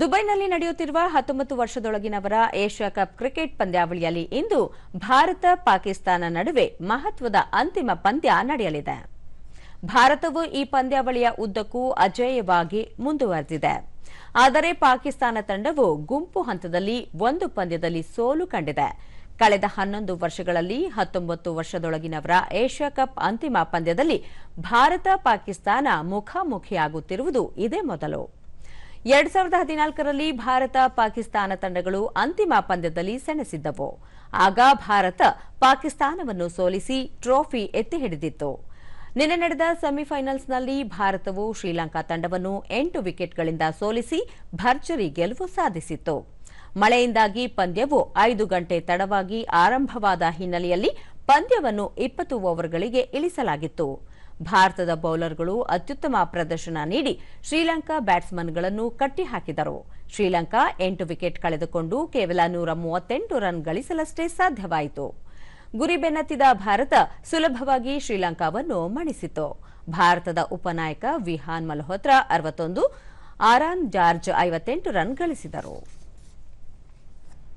ದುಬೈನಲ್ಲಿ ನಡೆಯುತ್ತಿರುವ ಹತ್ತೊಂಬತ್ತು ವರ್ಷದೊಳಗಿನವರ ಏಷ್ಯಾ ಕಪ್ ಕ್ರಿಕೆಟ್ ಪಂದ್ಯಾವಳಿಯಲ್ಲಿ ಇಂದು ಭಾರತ ಪಾಕಿಸ್ತಾನ ನಡುವೆ ಮಹತ್ವದ ಅಂತಿಮ ಪಂದ್ಯ ನಡೆಯಲಿದೆ. ಭಾರತವು ಈ ಪಂದ್ಯಾವಳಿಯ ಉದ್ದಕ್ಕೂ ಅಜೇಯವಾಗಿ ಮುಂದುವರೆದಿದೆ. ಆದರೆ ಪಾಕಿಸ್ತಾನ ತಂಡವು ಗುಂಪು ಹಂತದಲ್ಲಿ ಒಂದು ಪಂದ್ಯದಲ್ಲಿ ಸೋಲು ಕಂಡಿದೆ. ಕಳೆದ ಹನ್ನೊಂದು ವರ್ಷಗಳಲ್ಲಿ ಹತ್ತೊಂಬತ್ತು ವರ್ಷದೊಳಗಿನವರ ಏಷ್ಯಾ ಕಪ್ ಅಂತಿಮ ಪಂದ್ಯದಲ್ಲಿ ಭಾರತ ಪಾಕಿಸ್ತಾನ ಮುಖಾಮುಖಿಯಾಗುತ್ತಿರುವುದು ಇದೇ ಮೊದಲು. ಎರಡ್ ಸಾವಿರದ ಹದಿನಾಲ್ಕರಲ್ಲಿ ಭಾರತ ಪಾಕಿಸ್ತಾನ ತಂಡಗಳು ಅಂತಿಮ ಪಂದ್ಯದಲ್ಲಿ ಸೆಣಸಿದ್ದವು. ಆಗ ಭಾರತ ಪಾಕಿಸ್ತಾನವನ್ನು ಸೋಲಿಸಿ ಟ್ರೋಫಿ ಎತ್ತಿ ಹಿಡಿದಿತ್ತು. ನಿನ್ನೆ ನಡೆದ ಸೆಮಿಫೈನಲ್ಸ್ನಲ್ಲಿ ಭಾರತವು ಶ್ರೀಲಂಕಾ ತಂಡವನ್ನು ಎಂಟು ವಿಕೆಟ್ಗಳಿಂದ ಸೋಲಿಸಿ ಭರ್ಜರಿ ಗೆಲುವು ಸಾಧಿಸಿತ್ತು. ಮಳೆಯಿಂದಾಗಿ ಪಂದ್ಯವು ಐದು ಗಂಟೆ ತಡವಾಗಿ ಆರಂಭವಾದ ಹಿನ್ನೆಲೆಯಲ್ಲಿ ಪಂದ್ಯವನ್ನು ಇಪ್ಪತ್ತು ಓವರ್ಗಳಿಗೆ ಇಳಿಸಲಾಗಿತ್ತು. ಭಾರತದ ಬೌಲರ್ಗಳು ಅತ್ಯುತ್ತಮ ಪ್ರದರ್ಶನ ನೀಡಿ ಶ್ರೀಲಂಕಾ ಬ್ಯಾಟ್ಸ್ಮನ್ಗಳನ್ನು ಕಟ್ಟಿಹಾಕಿದರು. ಶ್ರೀಲಂಕಾ ಎಂಟು ವಿಕೆಟ್ ಕಳೆದುಕೊಂಡು ಕೇವಲ ನೂರ ಮೂವತ್ತೆಂಟು ರನ್ ಗಳಿಸಲಷ್ಟೇ ಸಾಧ್ಯವಾಯಿತು. ಗುರಿ ಬೆನ್ನತ್ತಿದ ಭಾರತ ಸುಲಭವಾಗಿ ಶ್ರೀಲಂಕಾವನ್ನು ಮಣಿಸಿತು. ಭಾರತದ ಉಪನಾಯಕ ವಿಹಾನ್ ಮಲ್ಹೋತ್ರಾ ಅರವತ್ತೊಂದು ಆರಾನ್ ಜಾರ್ಜ್ ಐವತ್ತೆಂಟು ರನ್ ಗಳಿಸಿದರು.